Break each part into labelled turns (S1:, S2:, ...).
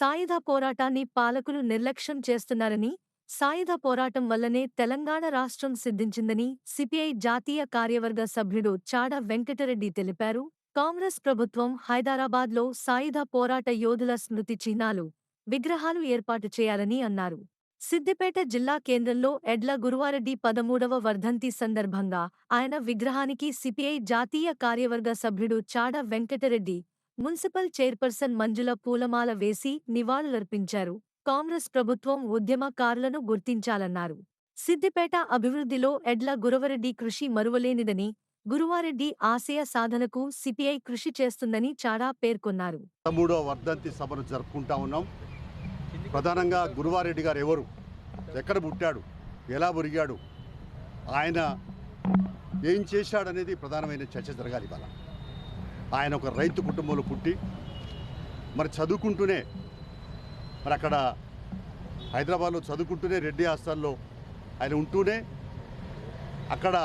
S1: సాయుధ పోరాటాన్ని పాలకులు నిర్లక్ష్యం చేస్తున్నారని సాయుధ పోరాటం వల్లనే తెలంగాణ రాష్ట్రం సిద్ధించిందని సిపిఐ జాతీయ కార్యవర్గ సభ్యుడు చాడ వెంకటరెడ్డి తెలిపారు. కాంగ్రెస్ ప్రభుత్వం హైదరాబాద్లో సాయుధ పోరాట యోధుల స్మృతి చిహ్నాలు విగ్రహాలు ఏర్పాటు చేయాలని అన్నారు. సిద్దిపేట జిల్లా కేంద్రంలో ఎడ్ల గురువారెడ్డి పదమూడవ వర్ధంతి సందర్భంగా ఆయన విగ్రహానికి సిపిఐ జాతీయ కార్యవర్గ సభ్యుడు చాడ వెంకటరెడ్డి మున్సిపల్ చైర్పర్సన్ మంజుల పూలమాల వేసి నివాళులర్పించారు. కాంగ్రెస్ ప్రభుత్వం ఉద్యమకారులను గుర్తించాలన్నారు. సిద్దిపేట అభివృద్ధిలో ఎడ్ల గురవరెడ్డి కృషి మరువలేనిదని గురువారెడ్డి ఆశయ సాధనకు సిపిఐ కృషి చేస్తుందని చాడా పేర్కొన్నారు.
S2: మూడో వర్ధంతి సభను జరుపుకుంటా ఉన్నాం. ప్రధానంగా గురువారెడ్డి గారు ఎవరు? ఎక్కడ పుట్టాడు? ఎలా ఒరిగాడు ఆయన ఏం చేశాడనేది ప్రధానమైన చర్చ జరగాలి ఇవాళ. ఆయన ఒక రైతు కుటుంబంలో పుట్టి మరి చదువుకుంటూనే మరి అక్కడ హైదరాబాద్లో చదువుకుంటూనే రెడ్డి హాస్టల్లో ఆయన ఉంటూనే అక్కడ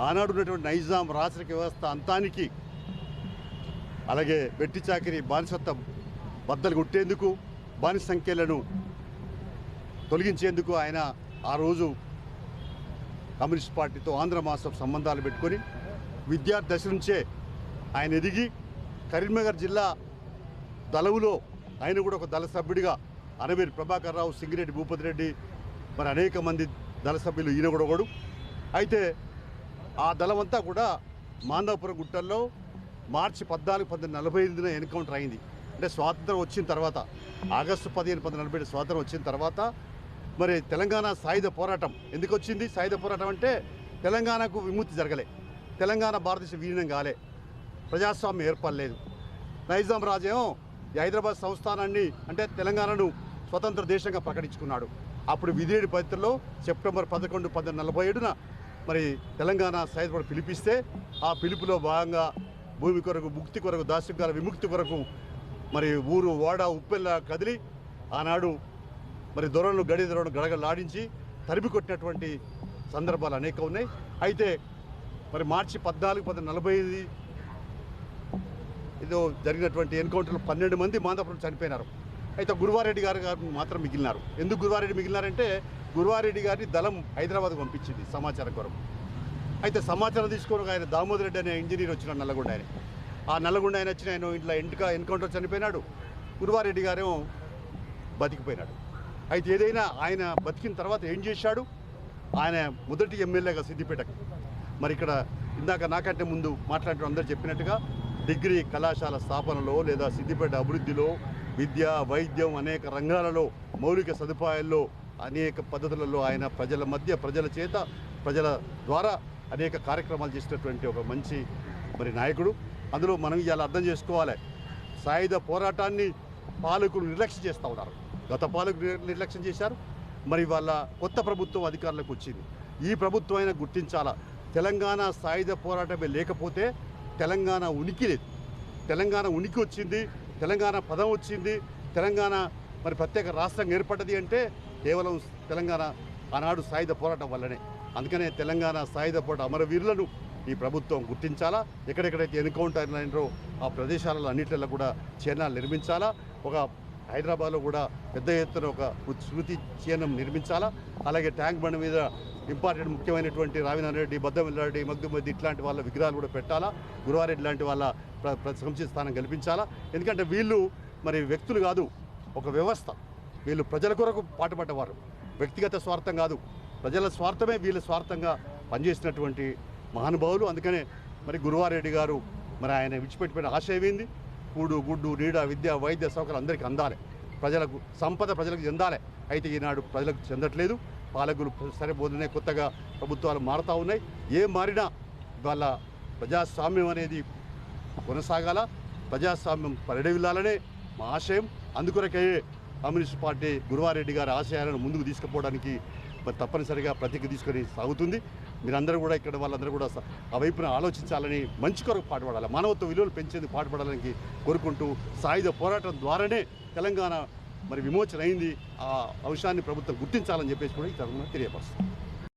S2: ఆనాడు ఉన్నటువంటి నైజాం రాచరిక వ్యవస్థ అంతానికి అలాగే వెట్టి చాకిరి బానిసత్వం బద్దలు కొట్టేందుకు బానిస సంఖ్యలను తొలగించేందుకు ఆయన ఆ రోజు కమ్యూనిస్ట్ పార్టీతో ఆంధ్ర మాసం సంబంధాలు పెట్టుకొని విద్యార్థి దశ నుంచే ఆయన ఎదిగి కరీంనగర్ జిల్లా దళవులో ఆయన కూడా ఒక దళ సభ్యుడిగా అనవేరు ప్రభాకర్ రావు సింగిరెడ్డి భూపతి రెడ్డి మరి అనేక మంది దళ సభ్యులు ఈయన కూడా ఒకడు. అయితే ఆ దళమంతా కూడా మాందవపురం గుట్టల్లో మార్చి పద్నాలుగు పంతొమ్మిది నలభై ఎనిమిదిన ఎన్కౌంటర్ అయింది. అంటే స్వాతంత్రం వచ్చిన తర్వాత ఆగస్టు పదిహేను పంతొమ్మిది నలభై ఏడు స్వాతంత్రం వచ్చిన తర్వాత మరి తెలంగాణ సాయుధ పోరాటం ఎందుకు వచ్చింది? సాయుధ పోరాటం అంటే తెలంగాణకు విముక్తి జరగలే. తెలంగాణ భారతదేశ విలీనం కాలే. ప్రజాస్వామ్యం ఏర్పడలేదు. నైజాం రాజేమో ఈ హైదరాబాద్ సంస్థానాన్ని అంటే తెలంగాణను స్వతంత్ర దేశంగా ప్రకటించుకున్నాడు. అప్పుడు విధేయుడి పద్ధతిలో సెప్టెంబర్ పదకొండు పంతొమ్మిది నలభై ఏడున మరి తెలంగాణ సాయుధ పిలిపిస్తే ఆ పిలుపులో భాగంగా భూమి కొరకు ముక్తి కొరకు దాస్యంగాల విముక్తి కొరకు మరి ఊరు వాడ ఉప్పెల్ల కదిలి ఆనాడు మరి దొరలను గడి దొరలను గడగలాడించి తరిమి కొట్టినటువంటి సందర్భాలు అనేక ఉన్నాయి. అయితే మరి మార్చి పద్నాలుగు పంతొమ్మిది నలభై ఐదు ఏదో జరిగినటువంటి ఎన్కౌంటర్లో పన్నెండు మంది మాందాపురం చనిపోయినారు. అయితే గురువారెడ్డి గారు గారు మాత్రం మిగిలినారు. ఎందుకు గురువారెడ్డి మిగిలినారంటే గురువారెడ్డి గారిని దళం హైదరాబాద్ పంపించింది సమాచారం కొరకు. అయితే సమాచారం తీసుకొని ఆయన దామోదర్ రెడ్డి అనే ఇంజనీర్ వచ్చిన నల్లగొండ ఆయన. ఆ నల్లగొండ ఆయన వచ్చిన ఆయన ఇంట్లో ఎంటుక ఎన్కౌంటర్ చనిపోయినాడు. గురువారెడ్డి గారేమో బతికిపోయినాడు. అయితే ఏదైనా ఆయన బతికిన తర్వాత ఏం చేశాడు? ఆయన మొదటి ఎమ్మెల్యేగా సిద్దిపేటకు. మరి ఇక్కడ ఇందాక నాకంటే ముందు మాట్లాడిన అందరూ చెప్పినట్టుగా డిగ్రీ కళాశాల స్థాపనలో లేదా సిద్దిపేట అభివృద్ధిలో విద్య వైద్యం అనేక రంగాలలో మౌలిక సదుపాయాల్లో అనేక పద్ధతులలో ఆయన ప్రజల మధ్య ప్రజల చేత ప్రజల ద్వారా అనేక కార్యక్రమాలు చేసినటువంటి ఒక మంచి మరి నాయకుడు. అందులో మనం ఇవాళ అర్థం చేసుకోవాలి. సాయుధ పోరాటాన్ని పాలకులు నిర్లక్ష్యం చేస్తూ ఉన్నారు. గత పాలకులు నిర్లక్ష్యం చేశారు. మరి వాళ్ళ కొత్త ప్రభుత్వం అధికారంలోకి వచ్చింది. ఈ ప్రభుత్వం అయినా గుర్తించాలా? తెలంగాణ సాయుధ పోరాటమే లేకపోతే తెలంగాణ ఉనికి లేదు. తెలంగాణ ఉనికి వచ్చింది తెలంగాణ పదం వచ్చింది తెలంగాణ మరి ప్రత్యేక రాష్ట్రం ఏర్పడ్డది అంటే కేవలం తెలంగాణ ఆనాడు సాయుధ పోరాటం వల్లనే. అందుకనే తెలంగాణ సాయుధ పోరాట అమరవీరులను ఈ ప్రభుత్వం గుర్తించాలా? ఎక్కడెక్కడైతే ఎన్కౌంటర్ అయినారో ఆ ప్రదేశాలలో అన్నింటిలో కూడా చిహ్నాలు నిర్మించాలా? ఒక హైదరాబాద్లో కూడా పెద్ద ఎత్తున ఒక స్మృతి చిహ్నం నిర్మించాలా? అలాగే ట్యాంక్ బండ్ మీద ఇంపార్టెంట్ ముఖ్యమైనటువంటి రావినారెడ్డి రెడ్డి బద్దమిల్లారెడ్డి మగ్దుమద్ది ఇట్లాంటి వాళ్ళ విగ్రహాలు కూడా పెట్టాలా? గురువారెడ్డి లాంటి వాళ్ళ ప్ర ప్ర- స్థానం కల్పించాలా? ఎందుకంటే వీళ్ళు మరి వ్యక్తులు కాదు ఒక వ్యవస్థ. వీళ్ళు ప్రజల కొరకు పాటుపడ్డవారు. వ్యక్తిగత స్వార్థం కాదు. ప్రజల స్వార్థమే వీళ్ళ స్వార్థంగా పనిచేసినటువంటి మహానుభావులు. అందుకనే మరి గురువారెడ్డి గారు మరి ఆయన విడిచిపెట్టిపోయిన ఆశయం ఏంది? కూడు గుడ్డు నీడ విద్య వైద్య సౌకర్యాలు అందరికీ అందాలి. ప్రజలకు సంపద ప్రజలకు చెందాలి. అయితే ఈనాడు ప్రజలకు చెందట్లేదు. పాలకులు సరిపోతున్నాయి కొత్తగా ప్రభుత్వాలు మారుతూ ఉన్నాయి. ఏం మారినా వాళ్ళ ప్రజాస్వామ్యం అనేది కొనసాగాల. ప్రజాస్వామ్యం పరిడవిల్లాలనే మా ఆశయం. అందుకొరకే కమ్యూనిస్ట్ పార్టీ గురువారెడ్డి గారి ఆశయాలను ముందుకు తీసుకుపోవడానికి మరి తప్పనిసరిగా ప్రతిజ్ఞ తీసుకొని సాగుతుంది. మీరందరూ కూడా ఇక్కడ వాళ్ళందరూ కూడా ఆ వైపున ఆలోచించాలని మంచి కొరకు పాటుపడాలి. మానవత్వ విలువలు పెంచేందుకు పాటుపడాలని కోరుకుంటూ సాయుధ పోరాటం ద్వారానే తెలంగాణ మరి విమోచన అయింది ఆ అంశాన్ని ప్రభుత్వం గుర్తించాలని చెప్పేసి కూడా ఈ తరఫున తెలియపరుస్తుంది.